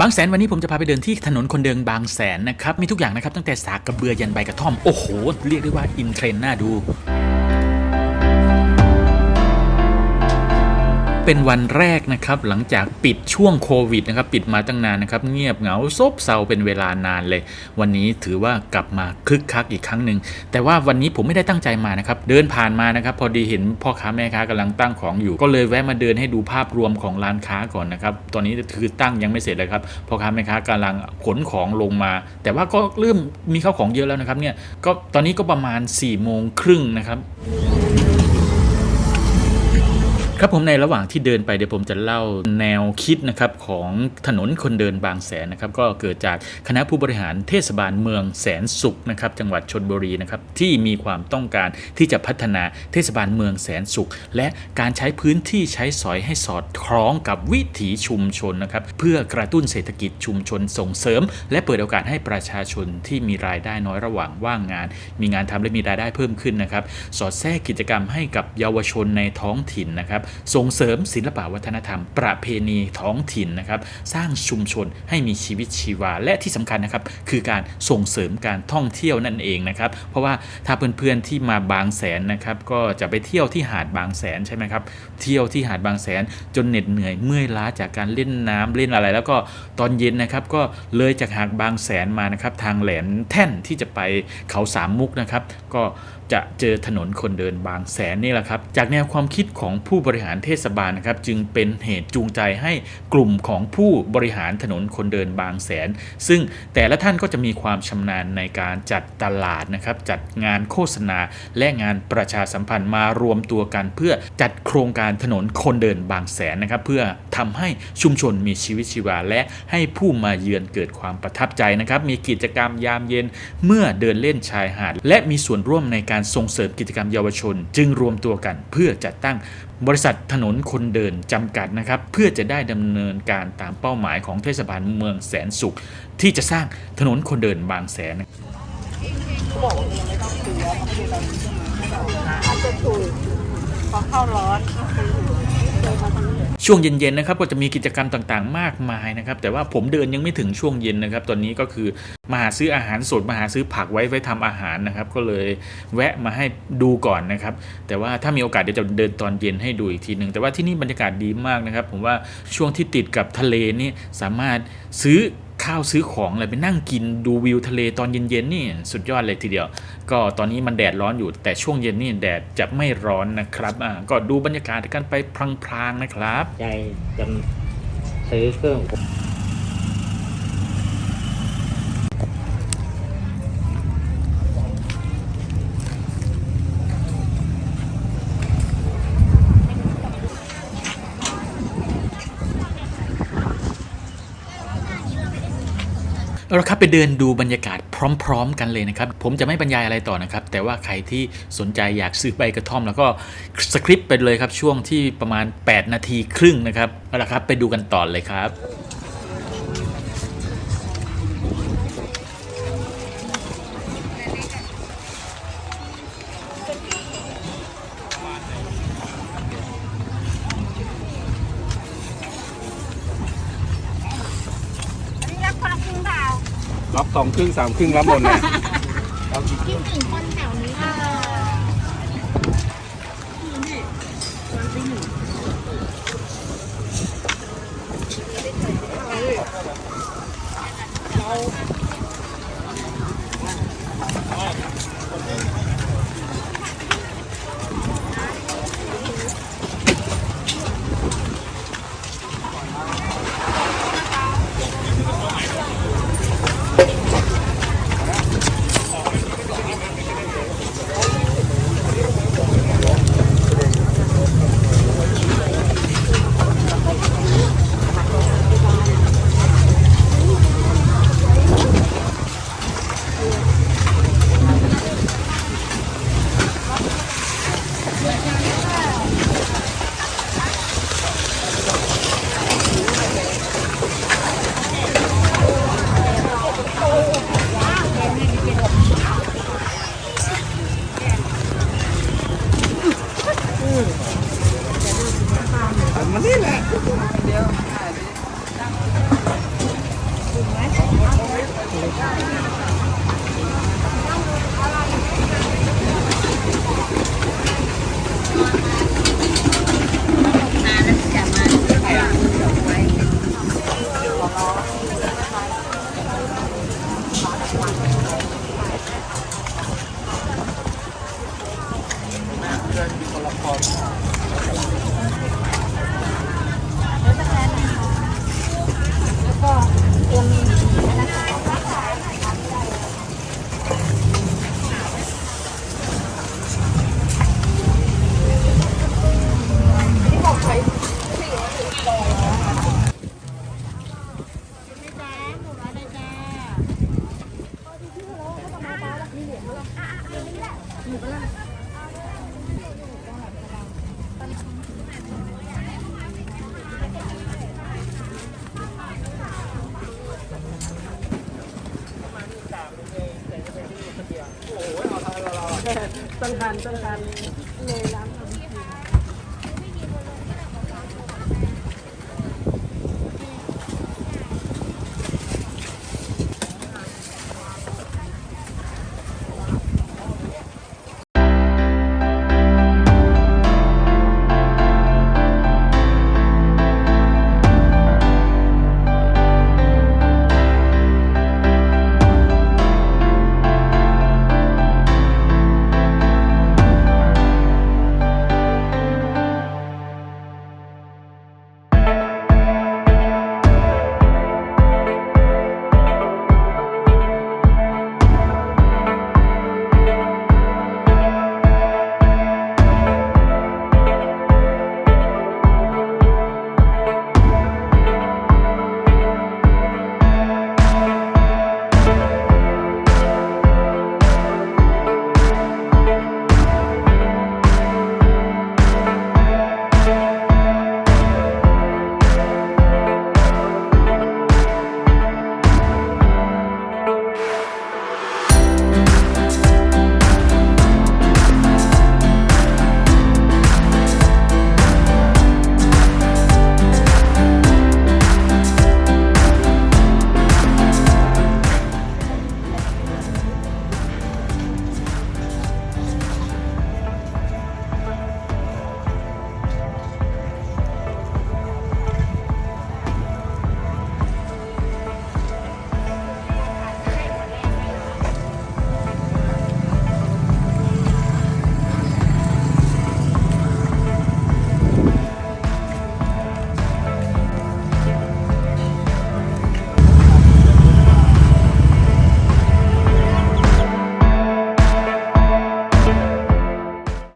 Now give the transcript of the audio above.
บางแสนวันนี้ผมจะพาไปเดินที่ถนนคนเดินบางแสนนะครับ มีทุกอย่างนะครับตั้งแต่สากกระเบือยันใบกระท่อม โอ้โห เรียกได้ว่าอินเทรนด์น่าดู เป็นวันแรกนะครับหลังจากปิดช่วงโควิดนะครับปิดมาตั้งนานนะครับเงียบเหงาซบเซาเป็นเวลานานเลย วันนี้ถือว่ากลับมาคึกคักอีกครั้งหนึ่งแต่ว่าวันนี้ผมไม่ได้ตั้งใจมานะครับเดินผ่านมานะครับพอดีเห็นพ่อค้าแม่ค้ากำลังตั้งของอยู่ ก็เลยแวะมาเดินให้ดูภาพรวมของร้านค้าก่อนนะครับตอนนี้คือตั้งยังไม่เสร็จเลยครับพ่อค้าแม่ค้ากำลังขนของลงมา แต่ว่าก็เริ่มมีข้าวของเยอะแล้วนะครับเนี่ยก็ตอนนี้ก็ประมาณ4ี่โมงครึ่งนะครับ ครับผมในระหว่างที่เดินไปเดี๋ยวผมจะเล่าแนวคิดนะครับของถนนคนเดินบางแสนนะครับก็เกิดจากคณะผู้บริหารเทศบาลเมืองแสนสุขนะครับจังหวัดชนบุรีนะครับที่มีความต้องการที่จะพัฒนาเทศบาลเมืองแสนสุข และการใช้พื้นที่ใช้สอยให้สอดคล้องกับวิถีชุมชนนะครับเพื่อกระตุ้นเศรษฐกิจชุมชนส่งเสริม และเปิดโอกาสให้ประชาชนที่มีรายได้น้อยระหว่างว่างงาน มีงานทำและมีรายได้เพิ่มขึ้นนะครับสอดแทรกกิจกรรมให้กับเยาวชนในท้องถิ่นนะครับส่งเสริมศิลปวัฒนธรรม ประเพณีท้องถิ่นนะครับ สร้างชุมชนให้มีชีวิตชีวา และที่สำคัญนะครับ คือการส่งเสริมการท่องเที่ยวนั่นเองนะครับ เพราะว่าถ้าเพื่อนๆที่มาบางแสนนะครับ ก็จะไปเที่ยวที่หาดบางแสนใช่ไหมครับ เที่ยวที่หาดบางแสนจนเหน็ดเหนื่อยเมื่อยล้าจากการเล่นน้ำเล่นอะไร แล้วก็ตอนเย็นนะครับ ก็เลยจากหาดบางแสนมานะครับ ทางแหลมแท่นที่จะไปเขาสามมุกนะครับ ก็จะเจอถนนคนเดินบางแสนนี่แหละครับ จากแนวความคิดของผู้บริหารเทศบาลนะครับ จึงเป็นเหตุจูงใจให้กลุ่มของผู้บริหารถนนคนเดินบางแสน ซึ่งแต่ละท่านก็จะมีความชำนาญในการจัดตลาดนะครับ จัดงานโฆษณา และงานประชาสัมพันธ์มารวมตัวกัน เพื่อจัดโครงการถนนคนเดินบางแสนนะครับ เพื่อทำให้ชุมชนมีชีวิตชีวา และให้ผู้มาเยือนเกิดความประทับใจนะครับ มีกิจกรรมยามเย็นเมื่อเดินเล่นชายหาด และมีส่วนร่วมในการส่งเสริมกิจกรรมเยาวชน จึงรวมตัวกันเพื่อจัดตั้งบริษัทถนนคนเดินจำกัดนะครับ เพื่อจะได้ดำเนินการตามเป้าหมายของเทศบาลเมืองแสนสุข ที่จะสร้างถนนคนเดินบางแสนอาจจะถูกพอเข้าร้อนก็คือ ช่วงเย็นๆนะครับก็จะมีกิจกรรมต่างๆ มากมายนะครับ แต่ว่าผมเดินยังไม่ถึงช่วงเย็นนะครับ ตอนนี้ก็คือมาหาซื้ออาหารสดมาหาซื้อผักไว้ไว้ทำอาหารนะครับ ก็เลยแวะมาให้ดูก่อนนะครับ แต่ว่าถ้ามีโอกาสเดี๋ยวจะเดินตอนเย็นให้ดูอีกทีหนึ่งแต่ว่าที่นี่บรรยากาศดีมากนะครับ ผมว่าช่วงที่ติดกับทะเลนี่สามารถซื้อ ข้าวซื้อของอะไรไปนั่งกินดูวิวทะเลตอนเย็นๆนี่สุดยอดเลยทีเดียว ก็ตอนนี้มันแดดร้อนอยู่ แต่ช่วงเย็นนี่แดดจะไม่ร้อนนะครับอ่าก็ดูบรรยากาศกันไปพลางๆนะครับ ใจจะซื้อเครื่อง เอาละครับไปเดินดูบรรยากาศพร้อม ๆ กันเลยนะครับ ผมจะไม่บรรยายอะไรต่อนะครับ แต่ว่าใครที่สนใจอยากซื้อใบกระท่อม แล้วก็สคริปต์ไปเลยครับช่วงที่ประมาณ 8 นาทีครึ่งนะครับเอาละครับไปดูกันต่อเลยครับ รับสองครึ่งสามครึ่งรับหมดนะเรา หมูกระลา ต้องทันต้องทันเลยร้าน